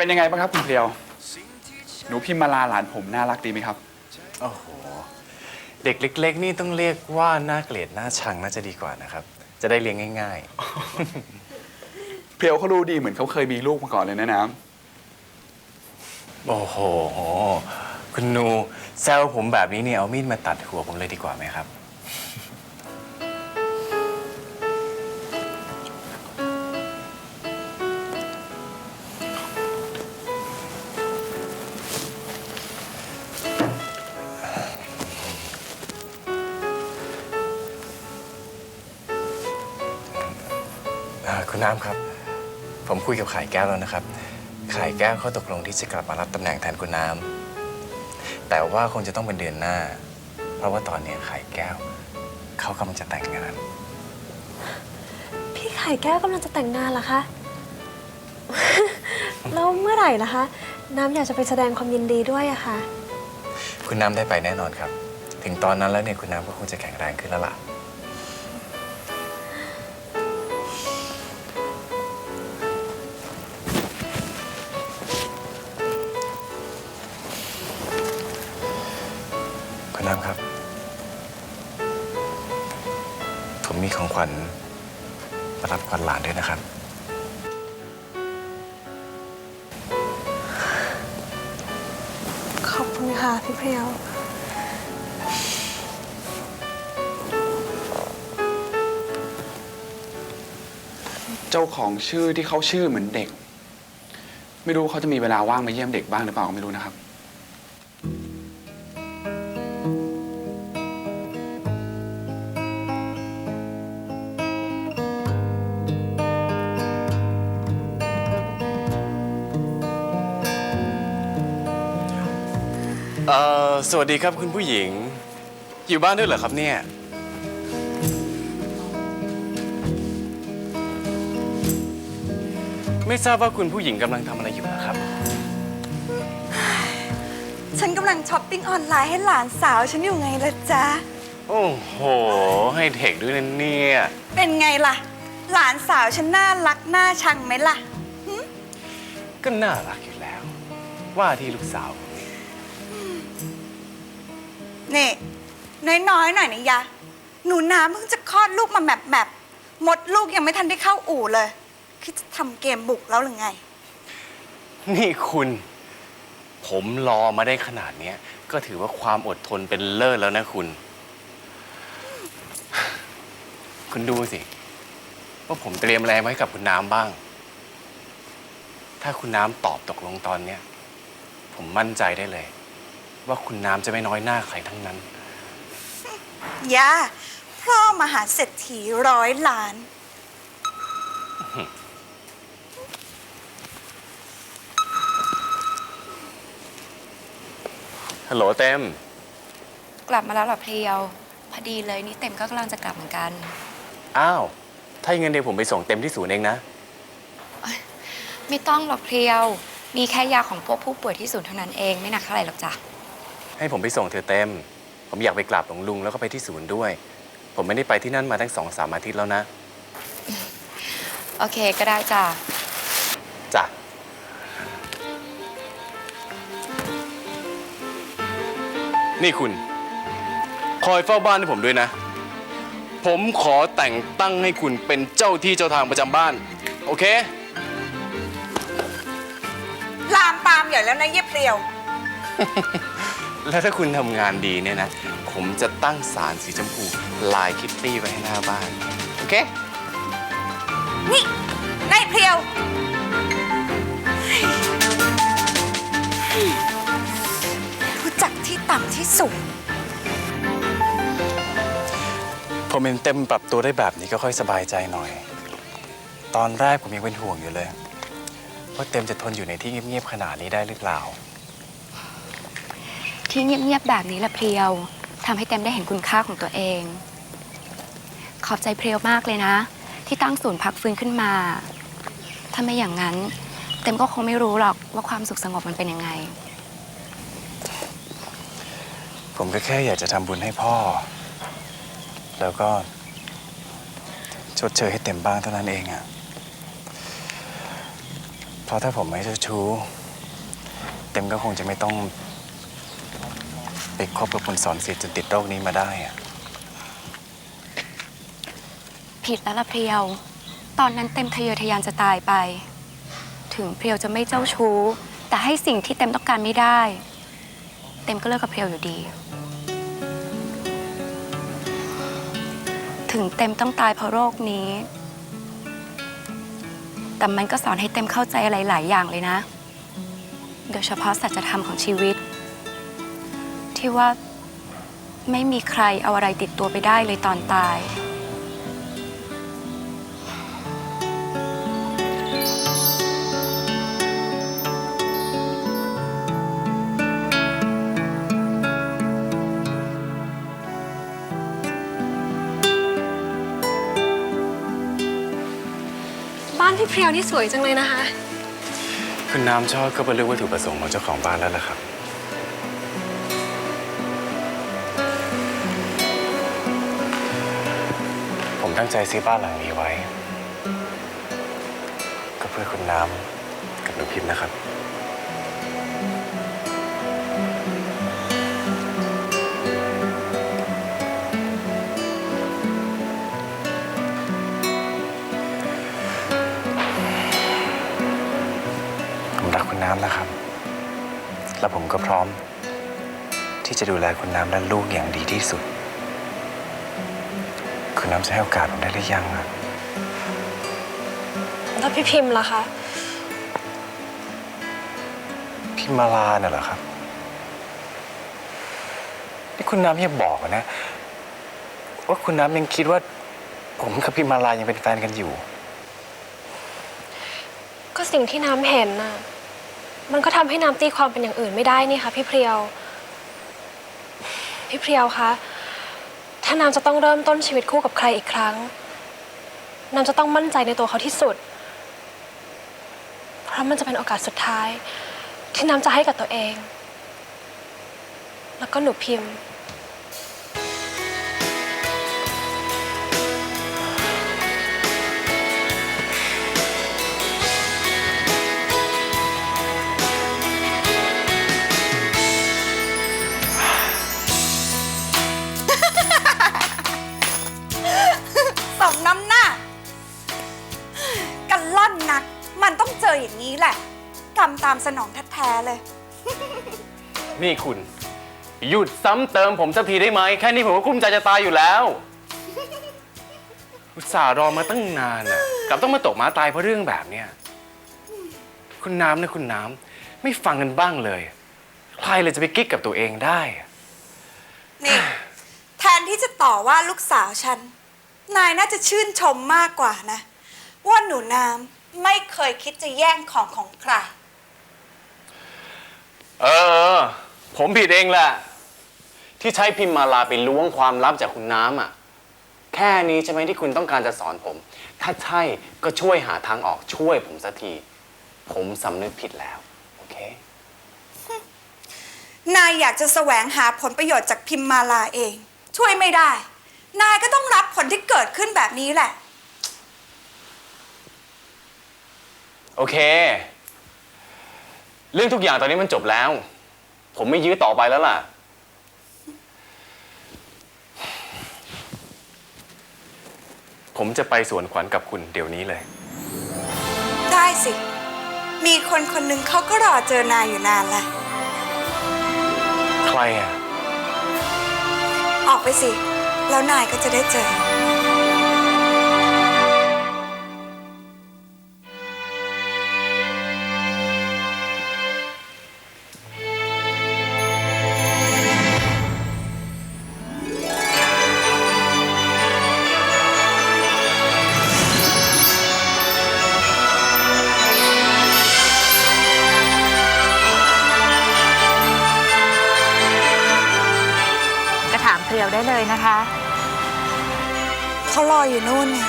เป็นยังไงบ้างครับคุณเพรียว หนูพิมมาลาหลานผมน่ารักดีไหมครับ โอ้โห เด็กเล็ก ๆ นี่ต้องเรียกว่าน่าเกลียดน่าชังน่าจะดีกว่านะครับ จะได้เลี้ยงง่าย เพรียวเขารู้ดีเหมือนเขาเคยมีลูกมาก่อนเลยนะน้ๆ โอ้โห คุณนูแซวผมแบบนี้เนี่ยเอามีดมาตัดหัวผมเลยดีกว่าไหมครับ คุณน้ำครับ ผมคุยกับขายแก้วแล้วนะครับ ขายแก้วเขาตกลงที่จะกลับมารับตำแหน่งแทนคุณน้ำแต่ว่าคงจะต้องเป็นเดือนหน้า เพราะว่าตอนนี้ขายแก้วเขากำลังจะแต่งงาน พี่ไข่แก้วกำลังจะแต่งงานเหรอคะ แล้วเมื่อไหร่ล่ะคะ น้ำอยากจะไปแสดงความยินดีด้วยอะค่ะ คุณน้ำได้ไปแน่นอนครับ ถึงตอนนั้นแล้วเนี่ยคุณน้ำก็คงจะแข็งแรงขึ้นแล้วล่ะ คุณน้ำครับ ผมมีของขวัญมารับขวัญหลานด้วยนะครับ ขอบคุณค่ะพี่เพรียวำเจ้าของชื่อที่เขาชื่อเหมือนเด็ก ไม่รู้เขาจะมีเวลาว่างมาเยี่ยมเด็กบ้างหรือเปล่าก็ไม่รู้นะครับ เอ่อสวัสดีครับคุณผู้หญิง อยู่บ้านด้วยเหรอครับเนี่ย ไม่ทราบว่าคุณผู้หญิงกำลังทำอะไรอยู่นะครับ ฉันกำลังช้อปปิ้งออนไลน์ให้หลานสาวฉันอยู่ไงล่ะจ๊ะ โอ้โห ให้เด็กด้วยนะเนี่ย เป็นไงล่ะ หลานสาวฉันน่ารักน่าชังไหมล่ะ ก็น่ารักอยู่แล้ว ว่าที่ลูกสาวผม นี่น้อยๆหน่อยนะยะ หนูน้ำเพิ่งจะคลอดลูกมาแบบแบบๆมดลูกยังไม่ทันได้เข้าอู่เลย คิดจะทำเกมบุกแล้วหรือไง นี่คุณ ผมรอมาได้ขนาดเนี้ย ก็ถือว่าความอดทนเป็นเลิศแล้วนะคุณ คุณดูสิ ว่าผมเตรียมอะไรไว้กับคุณน้ำบ้าง ถ้าคุณน้ำตอบตกลงตอนเนี้ย ผมมั่นใจได้เลย ว่าคุณน้ำจะไม่น้อยหน้าใครทั้งนั้นยะพ่อมหาเศรษฐีร้อยล้าน ฮัลโหลเต็ม กลับมาแล้วเหรอเพรียว พอดีเลยนี่เต็มก็กำลังจะกลับเหมือนกัน อ้าว ถ้าอย่างนั้นเดี๋ยวผมไปส่งเต็มที่ศูนย์เองนะ ไม่ต้องหรอกเพรียว มีแค่ยาของพวกผู้ป่วยที่ศูนย์เท่านั้นเองไม่หนักเท่าไหร่หรอกจ้ะ ให้ผมไปส่งเธอเต็ม ผมอยากไปกราบหลวงลุงแล้วก็ไปที่ศูนย์ด้วย ผมไม่ได้ไปที่นั่นมาตั้งสองสามอาทิตย์แล้วนะโอเคก็ได้จ้ะจ้ะนี่คุณ คอยเฝ้าบ้านให้ผมด้วยนะ ผมขอแต่งตั้งให้คุณเป็นเจ้าที่เจ้าทางประจำบ้าน โอเค ลามปามใหญ่แล้วนะเย็บเปรียว แล้วถ้าคุณทำงานดีเนี่ยนะ ผมจะตั้งสารสีชมพูลายคิตตี้ไว้ให้หน้าบ้าน โอเค นี่นายเพรียว รู้จักที่ต่ำที่สูงผมเห็นเต็มปรับตัวได้แบบนี้ก็ค่อยสบายใจหน่อย ตอนแรกผมยังเป็นห่วงอยู่เลย ว่าเต็มจะทนอยู่ในที่เงียบๆขนาดนี้ได้หรือเปล่า ที่เงียบๆแบบนี้แหละเพียวทำให้เต็มได้เห็นคุณค่าของตัวเอง ขอบใจเพียวมากเลยนะ ที่ตั้งศูนย์พักฟื้นขึ้นมา ถ้าไม่อย่างนั้น เต็มก็คงไม่รู้หรอกว่าความสุขสงบมันเป็นยังไง ผมก็แค่อยากจะทำบุญให้พ่อ แล้วก็ ชดเชยให้เต็มบ้างเท่านั้นเองอะเพราะถ้าผมไม่เจ้าชู้ เต็มก็คงจะไม่ต้อง ไปคบกับคุณสอนสิทธิ์จนติดโรคนี้มาได้อะผิดแล้วล่ะเพรียว ตอนนั้นเต็มทะเยอทะยานจะตายไป ถึงเพรียวจะไม่เจ้าชู้ แต่ให้สิ่งที่เต็มต้องการไม่ได้ เต็มก็เลิกกับเพรียวอยู่ดี ถึงเต็มต้องตายเพราะโรคนี้ แต่มันก็สอนให้เต็มเข้าใจอะไรหลายอย่างเลยนะ โดยเฉพาะสัจธรรมของชีวิต ที่ว่าไม่มีใครเอาอะไรติดตัวไปได้เลยตอนตาย บ้านพี่เพรียวนี่สวยจังเลยนะคะ คุณน้ำชอบก็เป็นเรื่องวัตถุประสงค์ของเจ้าของบ้านแล้วล่ะครับ ผมตั้งใจซื้อบ้านหลังนี้ไว้ ก็เพื่อคุณน้ำกับหนูพิมพ์นะครับ ผมรักคุณน้ำนะครับ และผมก็พร้อม ที่จะดูแลคุณน้ำและลูกอย่างดีที่สุด น้ำจะให้โอกาสผมได้หรือยังอะแล้วพี่พิมพ์ล่ะคะ พี่มาลาน่ะเหรอครับ นี่คุณน้ำยังบอกอะนะ ว่าคุณน้ำยังคิดว่า ผมกับพี่มาลายังเป็นแฟนกันอยู่ ก็สิ่งที่น้ำเห็นน่ะ มันก็ทำให้น้ำตีความเป็นอย่างอื่นไม่ได้นี่ค่ะพี่เพรียว พี่เพรียวคะ ถ้าน้ำจะต้องเริ่มต้นชีวิตคู่กับใครอีกครั้งน้ำจะต้องมั่นใจในตัวเขาที่สุด เพราะมันจะเป็นโอกาสสุดท้าย ที่น้ำจะให้กับตัวเอง แล้วก็หนูพิมพ์ นี่คุณ หยุดซ้ำเติมผมสักทีได้ไหม แค่นี้ผมก็กลุ้มใจจะตายอยู่แล้ว อุตส่าห์รอมาตั้งนานน่ะกลับต้องมาตกม้าตายเพราะเรื่องแบบเนี้ยคุณน้ำนะคุณน้ำไม่ฟังกันบ้างเลย ใครเลยจะไปกิ๊กกับตัวเองได้ นี่ แทนที่จะต่อว่าลูกสาวฉัน นายน่าจะชื่นชมมากกว่านะ ว่าหนูน้ำไม่เคยคิดจะแย่งของของใคร เออ ผมผิดเองแหละ ที่ใช้พิมพ์มาลาไปล้วงความลับจากคุณน้ำอะ แค่นี้ใช่ไหมที่คุณต้องการจะสอนผม ถ้าใช่ก็ช่วยหาทางออกช่วยผมสักที ผมสำนึกผิดแล้ว โอเค นายอยากจะแสวงหาผลประโยชน์จากพิมมาลาเอง ช่วยไม่ได้ นายก็ต้องรับผลที่เกิดขึ้นแบบนี้แหละ โอเค เรื่องทุกอย่างตอนนี้มันจบแล้ว ผมไม่ยื้อต่อไปแล้วล่ะ ผมจะไปสวนขวัญกับคุณเดี๋ยวนี้เลย ได้สิ มีคนคนหนึ่งเขาก็รอเจอนายอยู่นานแล้วใครอะ ออกไปสิ แล้วนายก็จะได้เจอ เพรียวได้เลยนะคะ เขารออยู่นู่นเนี่ย